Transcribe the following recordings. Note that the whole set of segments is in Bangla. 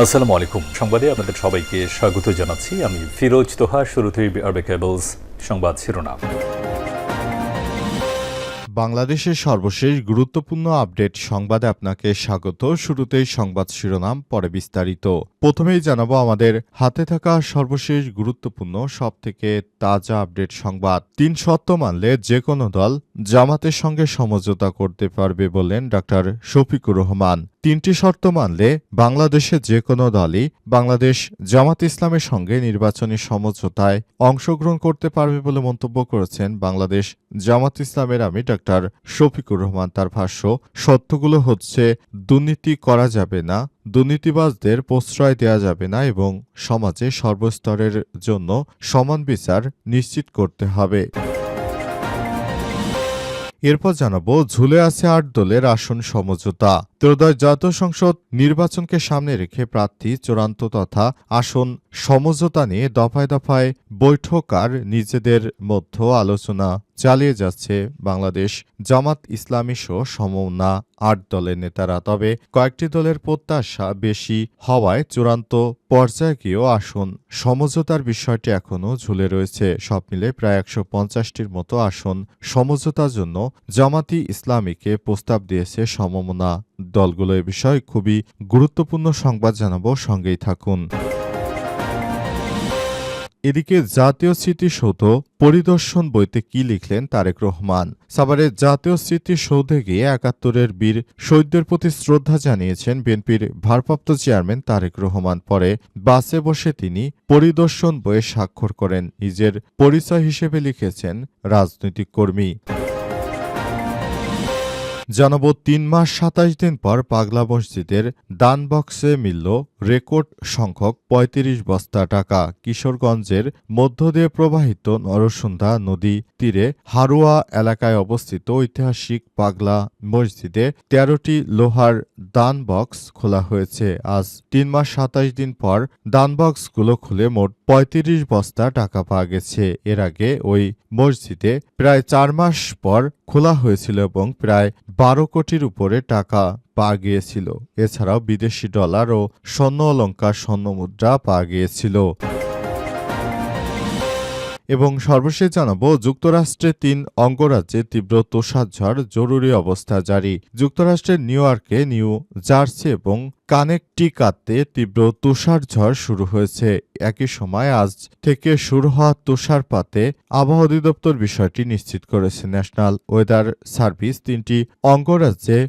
আসসালামু আলাইকুম। সংবাদে আপনাদের সবাইকে স্বাগত জানাচ্ছি। আমি ফিরোজ তোহা, শুরুতেই আরবে কেবলস সংবাদ শিরোনাম। বাংলাদেশের সর্বশেষ গুরুত্বপূর্ণ আপডেট সংবাদে আপনাকে স্বাগত। শুরুতেই সংবাদ শিরোনাম, পরে বিস্তারিত। প্রথমেই জানাব আমাদের হাতে থাকা সর্বশেষ গুরুত্বপূর্ণ সব থেকে তাজা আপডেট সংবাদ। তিন সত্য মানলে যে কোনো দল জামাতের সঙ্গে সমঝোতা করতে পারবে বললেন ডক্টর শফিকুর রহমান। তিনটি শর্ত মানলে বাংলাদেশে যে কোনো দলই বাংলাদেশ জামাত ইসলামের সঙ্গে নির্বাচনী সমঝোতায় অংশগ্রহণ করতে পারবে বলে মন্তব্য করেছেন বাংলাদেশ জামাত ইসলামের আমি ডক্টর শফিকুর রহমান। তার ভাষ্য সত্যগুলো হচ্ছে, দুর্নীতি করা যাবে না, দুর্নীতিবাজদের প্রশ্রয় দেওয়া যাবে না এবং সমাজে সর্বস্তরের জন্য সমান বিচার নিশ্চিত করতে হবে। এরপর জানাব, ঝুলে আছে আট দলের আসন সমঝোতা। ত্রয়োদশ জাতীয় সংসদ নির্বাচনকে সামনে রেখে প্রার্থী চূড়ান্ত তথা আসন সমঝোতা নিয়ে দফায় দফায় বৈঠক আর নিজেদের মধ্যে আলোচনা চালিয়ে যাচ্ছে বাংলাদেশ জামাত ইসলামী সহ সমমনা আট দলের নেতারা। তবে কয়েকটি দলের প্রত্যাশা বেশি হওয়ায় চূড়ান্ত পর্যায়ে গিয়েও আসন সমঝোতার বিষয়টি এখনও ঝুলে রয়েছে। সব মিলে প্রায় একশো পঞ্চাশটির মতো আসন সমঝোতার জন্য জামাতি ইসলামীকে প্রস্তাব দিয়েছে সমমনা দলগুলো এ বিষয়ে খুবই গুরুত্বপূর্ণ সংবাদ জানাব। সঙ্গেই থাকুন। এদিকে জাতীয় স্মৃতিসৌধ পরিদর্শন বইতে কি লিখলেন তারেক রহমান? সাভারের জাতীয় স্মৃতিসৌধে গিয়ে একাত্তরের বীর শহীদদের প্রতি শ্রদ্ধা জানিয়েছেন বিএনপির ভারপ্রাপ্ত চেয়ারম্যান তারেক রহমান। পরে বাসে বসে তিনি পরিদর্শন বইয়ে স্বাক্ষর করেন। নিজের পরিচয় হিসেবে লিখেছেন রাজনৈতিক কর্মী। জানাব তিন মাস সাতাশ দিন পর পাগলা মসজিদের দান বক্সে মিলল রেকর্ড সংখ্যক ৩৫ বস্তা টাকা। কিশোরগঞ্জের মধ্য দিয়ে প্রবাহিত নরসুন্ধা নদী তীরে হারুয়া এলাকায় অবস্থিত ঐতিহাসিক পাগলা মসজিদে তেরোটি লোহার দান বক্স খোলা হয়েছে। আজ তিন মাস সাতাশ দিন পর দান বক্সগুলো খুলে মোট পঁয়ত্রিশ বস্তা টাকা পাওয়া গেছে। এর আগে ওই মসজিদে প্রায় চার মাস পর খোলা হয়েছিল এবং প্রায় বারো কোটির উপরে টাকা পাওয়া গিয়েছিল। এছাড়াও বিদেশি ডলার ও স্বর্ণ অলঙ্কার, স্বর্ণ মুদ্রা পাওয়া গিয়েছিল। এবং সর্বশেষ জানাব, যুক্তরাষ্ট্রে তিন অঙ্গরাজ্যে তীব্র তুষারঝড়, জরুরি অবস্থা জারি। যুক্তরাষ্ট্রের নিউ ইয়র্কে, নিউ জার্সি এবং কানেকটিকাতে তীব্র তুষারঝড় শুরু হয়েছে। একই সময় আজ থেকে শুরু হওয়া তুষারপাতে আবহাওয়া অধিদপ্তর বিষয়টি নিশ্চিত করেছে। ন্যাশনাল ওয়েদার সার্ভিস তিনটি অঙ্গরাজ্যে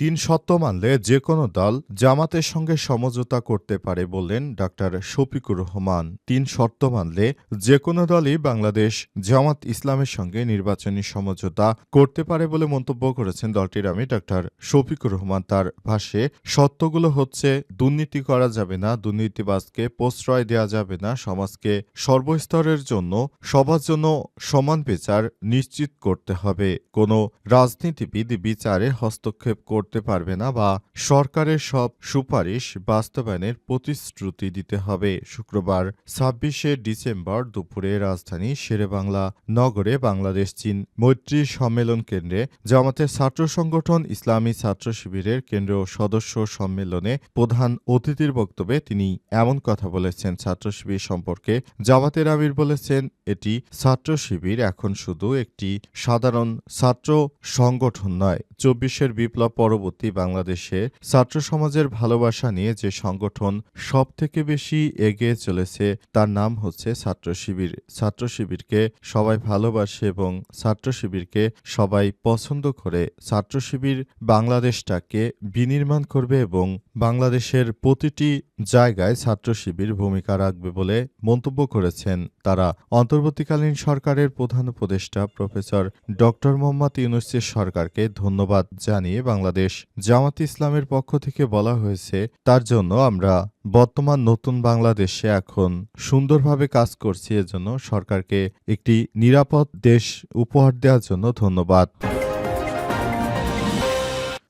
তিন সত্য মানলে যে কোনো দল জামাতের সঙ্গে সমঝোতা করতে পারে বললেন ডাক্তার শফিকুর রহমান। তিন শর্ত মানলে যে কোনো দলই বাংলাদেশ জামাত ইসলামের সঙ্গে নির্বাচনী সমঝোতা করতে পারে বলে মন্তব্য করেছেন দলটির আমি ডাক্তার শফিকুর রহমান। তার ভাষ্যে সত্যগুলো হচ্ছে, দুর্নীতি করা যাবে না, দুর্নীতিবাজকে প্রশ্রয় দেওয়া যাবে না, সমাজকে সর্বস্তরের জন্য, সবার জন্য সমান বিচার নিশ্চিত করতে হবে। কোনো রাজনীতিবিদ বিচারে হস্তক্ষেপ করতে করতে পারবে না বা সরকারের সব সুপারিশ বাস্তবায়নের প্রতিশ্রুতি দিতে হবে। শুক্রবার ছাব্বিশে ডিসেম্বর দুপুরে রাজধানী শেরেবাংলা নগরে বাংলাদেশ চীন মৈত্রী সম্মেলন কেন্দ্রে জামাতের ছাত্র সংগঠন, ইসলামী ছাত্র শিবিরের কেন্দ্রীয় সদস্য সম্মেলনে প্রধান অতিথির বক্তব্যে তিনি এমন কথা বলেছেন। ছাত্র শিবির সম্পর্কে জামাতের আমির বলেছেন, এটি ছাত্র শিবির এখন শুধু একটি সাধারণ ছাত্র সংগঠন নয়, চব্বিশের বিপ্লব পরবর্তী বাংলাদেশে ছাত্র সমাজের ভালোবাসা নিয়ে যে সংগঠন সব থেকে বেশি এগিয়ে চলেছে, তার নাম হচ্ছে ছাত্র শিবির। ছাত্র শিবিরকে সবাই ভালোবাসে এবং ছাত্র শিবিরকে সবাই পছন্দ করে। ছাত্র শিবির বাংলাদেশটাকে বিনির্মাণ করবে এবং বাংলাদেশের প্রতিটি জায়গায় ছাত্র শিবির ভূমিকা রাখবে বলে মন্তব্য করেছেন তারা। অন্তর্বর্তীকালীন সরকারের প্রধান উপদেষ্টা প্রফেসর ডক্টর মোহাম্মদ ইউনুসের সরকারকে ধন্যবাদ জানিয়ে বাংলাদেশ জামাত ইসলামের পক্ষ থেকে বলা হয়েছে, তার জন্য আমরা বর্তমান নতুন বাংলাদেশে এখন সুন্দরভাবে কাজ করছি, এজন্য সরকারকে একটি নিরাপদ দেশ উপহার দেওয়ার জন্য ধন্যবাদ।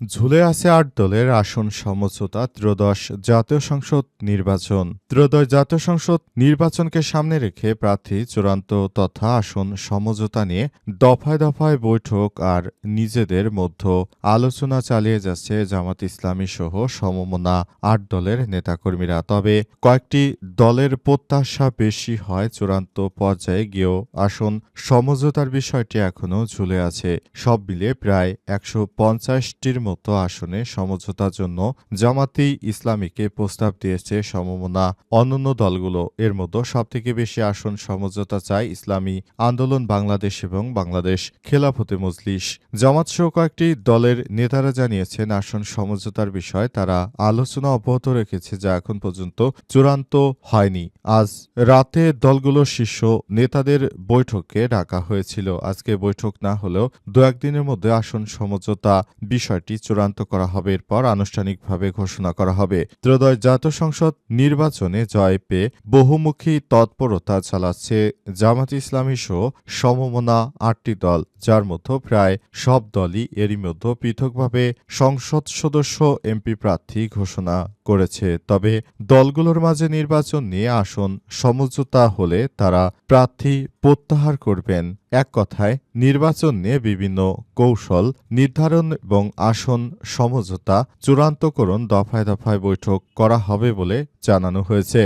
ঝুলে আছে আট দলের আসন সমঝোতা, ত্রয়োদশ জাতীয় সংসদ নির্বাচন। ত্রয়োদশ জাতীয় সংসদ নির্বাচনকে সামনে রেখে প্রার্থী চূড়ান্ত তথা আসন সমঝোতা নিয়ে দফায় দফায় বৈঠক আর নিজেদের মধ্যে আলোচনা চালিয়ে যাচ্ছে জামাত ইসলামী সহ সমমনা আট দলের নেতাকর্মীরা। তবে কয়েকটি দলের প্রত্যাশা বেশি হয় চূড়ান্ত পর্যায়ে গিয়েও আসন সমঝোতার বিষয়টি এখনও ঝুলে আছে। সব মিলিয়ে প্রায় একশো পঞ্চাশটির মতো আসনে সমঝোতার জন্য জামাতি ইসলামীকে প্রস্তাব দিয়েছে সমমনা। অন্যান্য দলগুলো এর মধ্যে সবথেকে বেশি আসন সমঝোতা চায় ইসলামী আন্দোলন বাংলাদেশ এবং বাংলাদেশ খেলাফতে মজলিস। জামাত সহ কয়েকটি দলের নেতারা জানিয়েছেন, আসন সমঝোতার বিষয়ে তারা আলোচনা অব্যাহত রেখেছে যা এখন পর্যন্ত চূড়ান্ত হয়নি। আজ রাতে দলগুলোর শীর্ষ নেতাদের বৈঠকে ডাকা হয়েছিল। আজকে বৈঠক না হলেও দু একদিনের মধ্যে আসন সমঝোতা বিষয়টি চূড়ান্ত করা হবে। এরপর আনুষ্ঠানিকভাবে ঘোষণা করা হবে। ত্রয়োদশ জাতীয় সংসদ নির্বাচনে জয় পেয়ে বহুমুখী তৎপরতা চালাচ্ছে জামাত ইসলামী সহ সমমনা আটটি দল, যার মধ্যে প্রায় সব দলই এরই মধ্যে পৃথকভাবে সংসদ সদস্য এমপি প্রার্থী ঘোষণা করেছে। তবে দলগুলোর মাঝে নির্বাচন নিয়ে আসন সমঝোতা হলে তারা প্রার্থী প্রত্যাহার করবেন। এক কথায়, নির্বাচন নিয়ে বিভিন্ন কৌশল, নির্ধারণ এবং আসন সমঝোতা, চূড়ান্তকরণ দফায় দফায় বৈঠক করা হবে বলে জানানো হয়েছে।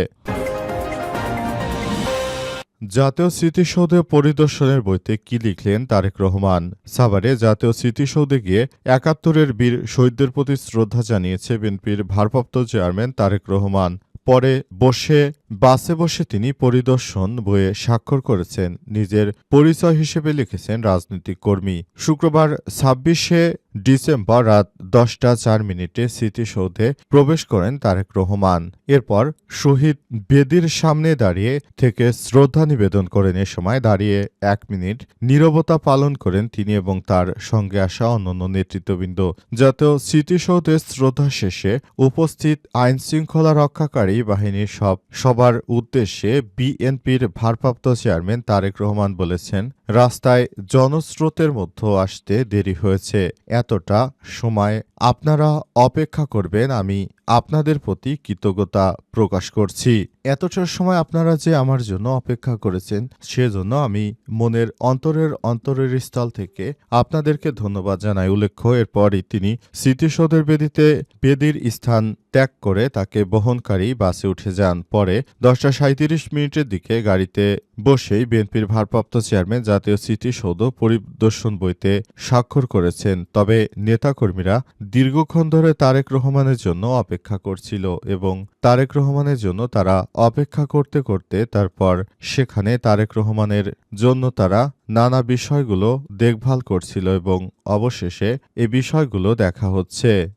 জাতীয় স্মৃতিসৌধে পরিদর্শনের বইতে কি লিখলেন তারেক রহমান? সাভারে জাতীয় স্মৃতিসৌধে গিয়ে একাত্তরের বীর শহীদদের প্রতি শ্রদ্ধা জানিয়েছে বিএনপির ভারপ্রাপ্ত চেয়ারম্যান তারেক রহমান। পরে বসে, বাসে বসে তিনি পরিদর্শন বইয়ে স্বাক্ষর করেছেন। নিজের পরিচয় হিসেবে লিখেছেন রাজনৈতিক কর্মী। শুক্রবার ছাব্বিশে ডিসেম্বর রাত দশটা চার মিনিটে স্মৃতিসৌধে প্রবেশ করেন তারেক রহমান। এরপর শহীদ বেদির সামনে দাঁড়িয়ে থেকে শ্রদ্ধা নিবেদন করেন। এ সময় দাঁড়িয়ে এক মিনিট নীরবতা পালন করেন তিনি এবং তার সঙ্গে আসা অন্যান্য নেতৃত্ববৃন্দ। জাতীয় স্মৃতিসৌধে শ্রদ্ধা শেষে উপস্থিত আইন শৃঙ্খলা রক্ষাকারী বাহিনীর সব সবার উদ্দেশ্যে বিএনপির ভারপ্রাপ্ত চেয়ারম্যান তারেক রহমান বলেছেন রাস্তায় জনস্রোতের মধ্যে আসতে দেরি হয়েছে। এতটা সময় আপনারা অপেক্ষা করবেন আমি আপনাদের প্রতি কৃতজ্ঞতা প্রকাশ করছি। এতটা সময় আপনারা যে আমার জন্য অপেক্ষা করেছেন, সেজন্য আমি মনের অন্তরের অন্তরের স্থল থেকে আপনাদেরকে ধন্যবাদ জানাই। উল্লেখ্য, এরপরই তিনি স্মৃতিসৌধের বেদিতে বেদির স্থান ত্যাগ করে তাকে বহনকারী বাসে উঠে যান। পরে দশটা সাঁত্রিশ মিনিটের দিকে গাড়িতে বসেই বিএনপির ভারপ্রাপ্ত চেয়ারম্যান জাতীয় স্মৃতিসৌধ পরিদর্শন বইতে স্বাক্ষর করেছেন। তবে নেতাকর্মীরা দীর্ঘক্ষণ ধরে তারেক রহমানের জন্য অপেক্ষা করছিল এবং তারেক রহমানের জন্য তারা অপেক্ষা করতে করতে তারপর সেখানে তারেক রহমানের জন্য তারা নানা বিষয়গুলো দেখভাল করছিল এবং অবশেষে এ বিষয়গুলো দেখা হচ্ছে।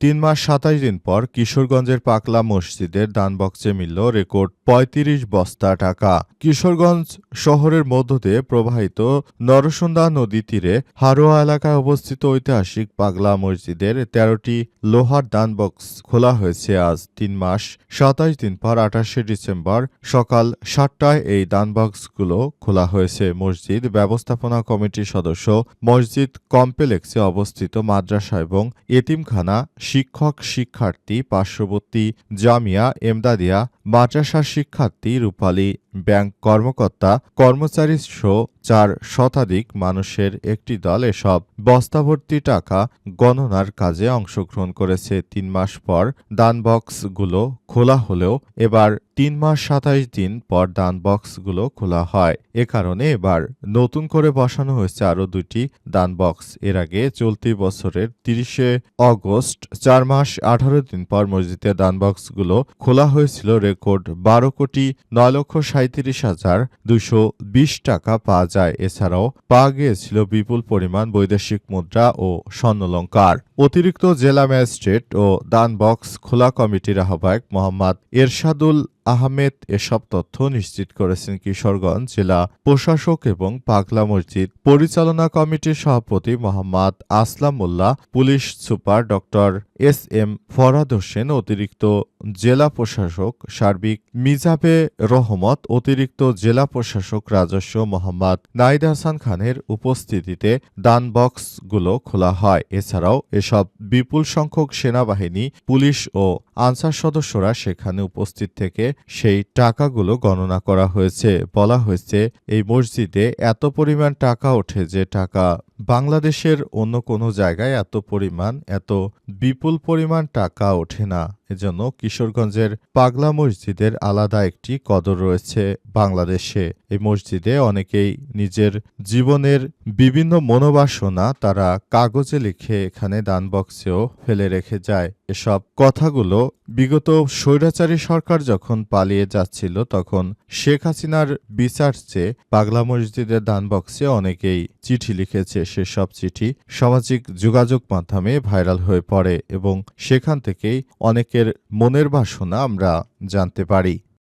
তিন মাস সাতাশ দিন পর কিশোরগঞ্জের পাকলা মসজিদের দানবক্সে মিলল রেকর্ড পঁয়ত্রিশ বস্তা টাকা কিশোরগঞ্জ শহরের মধ্য দিয়ে প্রবাহিত নরসুন্দা নদী তীরে হারোয়া এলাকায় অবস্থিত ঐতিহাসিক পাগলা মসজিদের তেরোটি লোহার দানবক্স খোলা হয়েছে আজ তিন মাস। সাতাশ দিন পর আঠাশে ডিসেম্বর সকাল সাতটায় এই দানবক্সগুলো খোলা হয়েছে। মসজিদ ব্যবস্থাপনা কমিটির সদস্য মসজিদ কমপ্লেক্সে অবস্থিত মাদ্রাসা এবং এতিমখানা শিক্ষক শিক্ষার্থী পার্শ্ববর্তী জামিয়া এমদাদিয়া মাদ্রাসা শিক্ষার্থী রূপালী ব্যাংক কর্মকর্তা, কর্মচারী সহ চার শতাধিক মানুষের একটি দল এসব বস্তাভর্তি টাকা গণনার কাজে অংশগ্রহণ করেছে। তিন মাস পর দান বক্সগুলো খোলা হলেও এবার তিন মাস সাতাইশ দিন পর দান বক্সগুলো খোলা হয়। এ কারণে এবার নতুন করে বসানো হয়েছে আরও দুটি দান বক্স এর আগে চলতি বছরের তিরিশে অগস্ট চার মাস আঠারো দিন পর মসজিদের দান বক্সগুলো খোলা হয়েছিল। রেকর্ড বারো কোটি নয় লক্ষ সাঁত্রিশ হাজার দুশো বিশ টাকা পাওয়া যায়। এছাড়াও পাওয়া গিয়েছিল বিপুল পরিমাণ বৈদেশিক মুদ্রা ও স্বর্ণলঙ্কার। অতিরিক্ত জেলা ম্যাজিস্ট্রেট ও দান বক্স খোলা কমিটির আহ্বায়ক মোহাম্মদ এরশাদুল আহমেদ এসব তথ্য নিশ্চিত করেছেন কিশোরগঞ্জ জেলা প্রশাসক এবং পাগলা মসজিদ পরিচালনা কমিটির সভাপতি Mohammad Aslam Molla police super doctor S M Farhad Hossain, অতিরিক্ত জেলা প্রশাসক সার্বিক মিজাবে রহমত, অতিরিক্ত জেলা প্রশাসক রাজস্ব মোহাম্মদ নাইদ হাসান খানের উপস্থিতিতে দান বক্সগুলো খোলা হয়। এছাড়াও এসব বিপুল সংখ্যক সেনাবাহিনী, পুলিশ ও আনসার সদস্যরা সেখানে উপস্থিত থেকে সেই টাকাগুলো গণনা করা হয়েছে। বলা হয়েছে, এই মসজিদে এত পরিমাণ টাকা ওঠে যে টাকা বাংলাদেশের অন্য কোনো জায়গায় এত পরিমাণ, এত বিপুল পরিমাণ টাকা ওঠে না। এজন্য কিশোরগঞ্জের পাগলা মসজিদের আলাদা একটি কদর রয়েছে বাংলাদেশে। এই মসজিদে অনেকেই নিজের জীবনের বিভিন্ন মনোবাসনা তারা কাগজে লিখে এখানে দান বক্সেও ফেলে রেখে যায়। এসব কথাগুলো বিগত স্বৈরাচারী সরকার যখন পালিয়ে যাচ্ছিল, তখন শেখ হাসিনার বিচার চেয়ে পাগলা মসজিদের দান বক্সে অনেকেই চিঠি লিখেছে। সেসব চিঠি সামাজিক যোগাযোগ মাধ্যমে ভাইরাল হয়ে পড়ে এবং সেখান থেকেই অনেকের মনের বাসনা আমরা জানতে পারি।